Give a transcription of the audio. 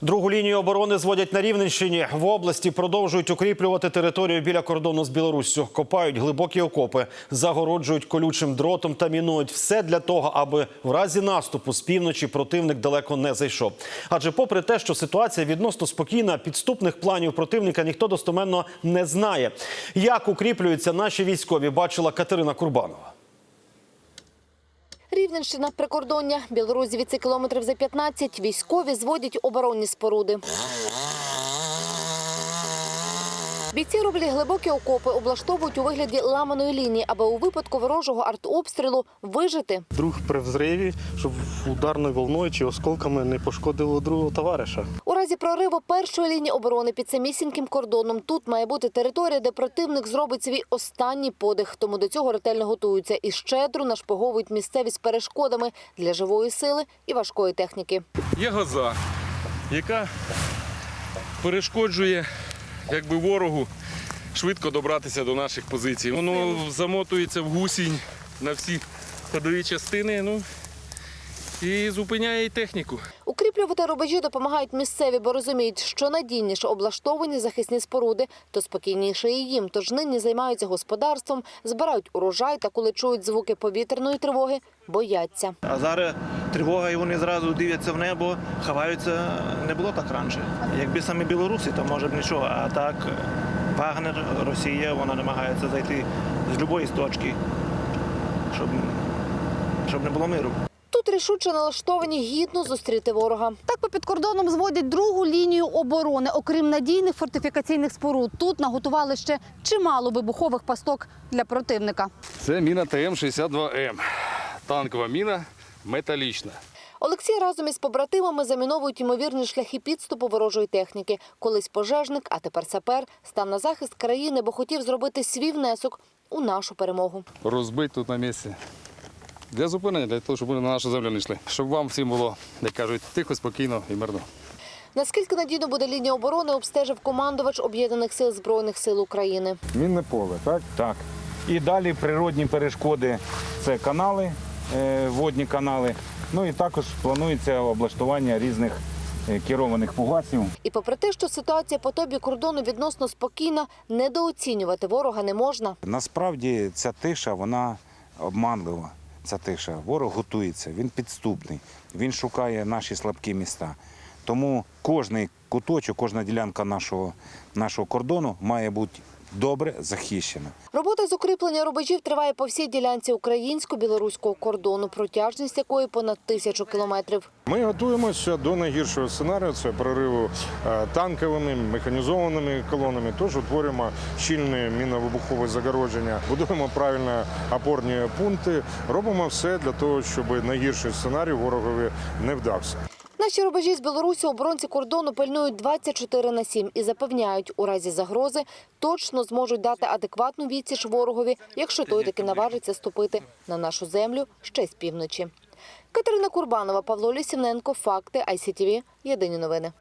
Другу лінію оборони зводять на Рівненщині. В області продовжують укріплювати територію біля кордону з Білоруссю. Копають глибокі окопи, загороджують колючим дротом та мінують все для того, аби в разі наступу з півночі противник далеко не зайшов. Адже, попри те, що ситуація відносно спокійна, підступних планів противника ніхто достоменно не знає. Як укріплюються наші військові, бачила Катерина Курбанова. Рівненщина, прикордоння, Білорусь від кілометрів за 15. Військові зводять оборонні споруди. Бійці роблять глибокі окопи, облаштовують у вигляді ламаної лінії, аби у випадку ворожого артобстрілу вижити. Друг при взриві, щоб ударною волною чи осколками не пошкодило другого товариша. У разі прориву першої лінії оборони під самісіньким кордоном тут має бути територія, де противник зробить свій останній подих. Тому до цього ретельно готуються і щедро нашпиговують місцевість перешкодами для живої сили і важкої техніки. Є газа, яка перешкоджує якби, ворогу швидко добратися до наших позицій. Воно замотується в гусінь на всі ходові частини ну, і зупиняє техніку. Укріплювати рубежі допомагають місцеві, бо розуміють, що надійніше облаштовані захисні споруди, то спокійніше і їм. Тож нині займаються господарством, збирають урожай та коли чують звуки повітряної тривоги, бояться. А зараз тривога, і вони зразу дивляться в небо, ховаються. Не було так раніше. Якби самі білоруси, то може б нічого. А так Вагнер, Росія, вона намагається зайти з будь-якої точки, щоб, щоб не було миру. Рішуче налаштовані гідно зустріти ворога. Так по під кордоном зводять другу лінію оборони. Окрім надійних фортифікаційних споруд, тут наготували ще чимало вибухових пасток для противника. Це міна ТМ-62М. Танкова міна металічна. Олексій разом із побратимами заміновують ймовірні шляхи підступу ворожої техніки. Колись пожежник, а тепер сапер, став на захист країни, бо хотів зробити свій внесок у нашу перемогу. Розбить тут на місці. Для зупинення, для того, щоб вони на нашу землю не йшли. Щоб вам всім було, як кажуть, тихо, спокійно і мирно. Наскільки надійно буде лінія оборони, обстежив командувач об'єднаних сил збройних сил України. Мінне поле, так? Так. І далі природні перешкоди це канали, е, водні канали. Ну і також планується облаштування різних е, керованих фугасів. І попри те, що ситуація по тобі кордону відносно спокійна, недооцінювати ворога не можна. Насправді ця тиша, вона обманлива. Ця тиша. Ворог готується, він підступний, він шукає наші слабкі міста. Тому кожний куточок, кожна ділянка нашого, нашого кордону має бути добре захищена. Робота з укріплення рубежів триває по всій ділянці українсько-білоруського кордону, протяжність якої понад тисячу кілометрів. Ми готуємося до найгіршого сценарію. Це прориву е, танковими механізованими колонами. Тож утворюємо щільне мінно-вибухове загородження, будуємо правильно опорні пункти. Робимо все для того, щоб найгірший сценарій ворогові не вдався. Наші рубежі з Білорусі оборонці кордону пильнують 24 на 7 і запевняють, у разі загрози точно зможуть дати адекватну відсіч ворогові, якщо той таки наважиться ступити на нашу землю ще з півночі. Катерина Курбанова, Павло Лісівненко, Факти, ICTV, Єдині новини.